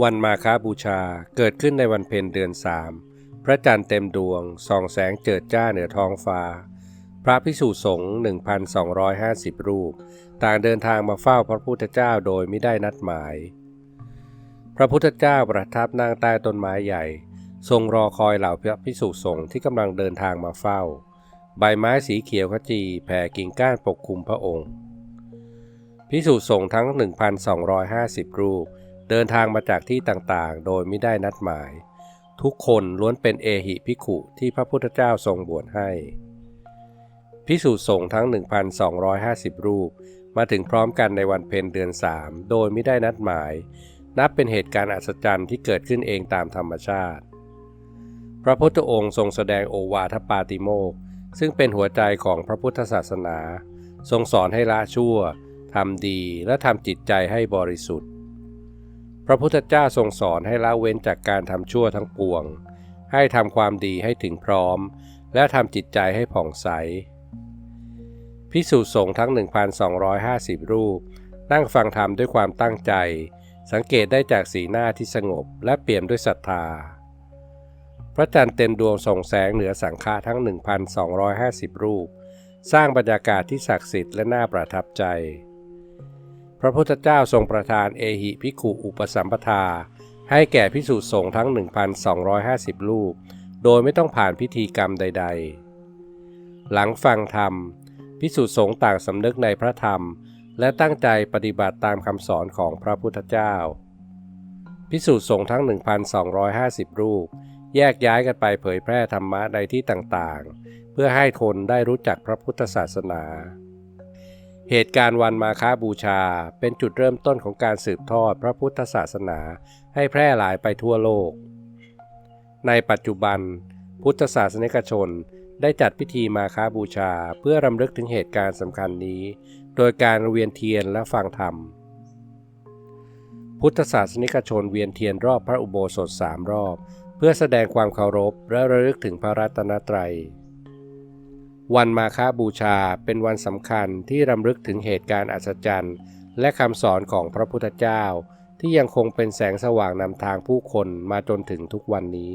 วันมาคาบูชาเกิดขึ้นในวันเพ็ญเดือนสามพระจันทร์เต็มดวงส่องแสงเจิดจ้าเหนือท้องฟ้า พระพิสุสงฆ์1,250 รูป ต่างเดินทางมาเฝ้าพระพุทธเจ้าโดยไม่ได้นัดหมาย พระพุทธเจ้าประทับนั่งใต้ต้นไม้ใหญ่ ทรงรอคอยเหล่าพระพิสุสงฆ์ที่กำลังเดินทางมาเฝ้า ใบไม้สีเขียวขจีแผ่กิ่งก้านปกคลุมพระองค์พิสุสงฆ์ทั้ง 1,250 รูป เดินทางมาจากที่ต่างๆ โดยไม่ได้นัดหมาย ทุกคนล้วนเป็นเอหิภิขุที่พระพุทธเจ้าทรงบวชให้ พิสุสงทั้ง 1,250 รูป มาถึงพร้อมกันในวันเพ็ญเดือนสามโดยไม่ได้นัดหมาย นับเป็นเหตุการณ์อัศจรรย์ที่เกิดขึ้นเองตามธรรมชาติ พระพุทธองค์ทรงแสดงโอวาทปาติโมกซึ่งเป็นหัวใจของพระพุทธศาสนา ทรงสอนให้ละชั่วทำดีและทำจิตใจให้บริสุทธิ์ พระพุทธเจ้าทรงสอนให้ละเว้นจากการทำชั่วทั้งปวง ให้ทำความดีให้ถึงพร้อม และทำจิตใจให้ผ่องใส พิสุสงฆ์ทั้ง 1,250 รูป นั่งฟังธรรมด้วยความตั้งใจ สังเกตได้จากสีหน้าที่สงบและเปี่ยมด้วยศรัทธา พระจันทร์เต็มดวงส่องแสงเหนือสังฆะทั้ง 1,250 รูป สร้างบรรยากาศที่ศักดิ์สิทธิ์และน่าประทับใจ พระพุทธเจ้าทรงประทานเอหิภิกขุอุปสัมปทา ให้แก่พิสุสงฆ์ทั้ง 1,250 รูป โดยไม่ต้องผ่านพิธีกรรมใด ๆ หลังฟังธรรม พิสุสงฆ์ต่างสำนึกในพระธรรม และตั้งใจปฏิบัติตามคำสอนของพระพุทธเจ้า พิสุสงฆ์ทั้ง 1,250 รูป แยกย้ายกันไปเผยแพร่ธรรมะในที่ต่างๆ เพื่อให้คนได้รู้จักพระพุทธศาสนา เหตุการณ์วันมาค้าบูชาเป็นจุดเริ่มต้นของการสืบทอดพระพุทธศาสนาให้แพร่หลายไปทั่วโลก ในปัจจุบัน พุทธศาสนิกชนได้จัดพิธีมาค้าบูชาเพื่อรำลึกถึงเหตุการณ์สำคัญนี้ โดยการเวียนเทียนและฟังธรรม พุทธศาสนิกชนเวียนเทียนรอบพระอุโบสถสามรอบ เพื่อแสดงความเคารพและระลึกถึงพระรัตนตรัย วันมาฆบูชาเป็นวันสำคัญที่รำลึกถึงเหตุการณ์อัศจรรย์ และคำสอนของพระพุทธเจ้า ที่ยังคงเป็นแสงสว่างนำทางผู้คนมาจนถึงทุกวันนี้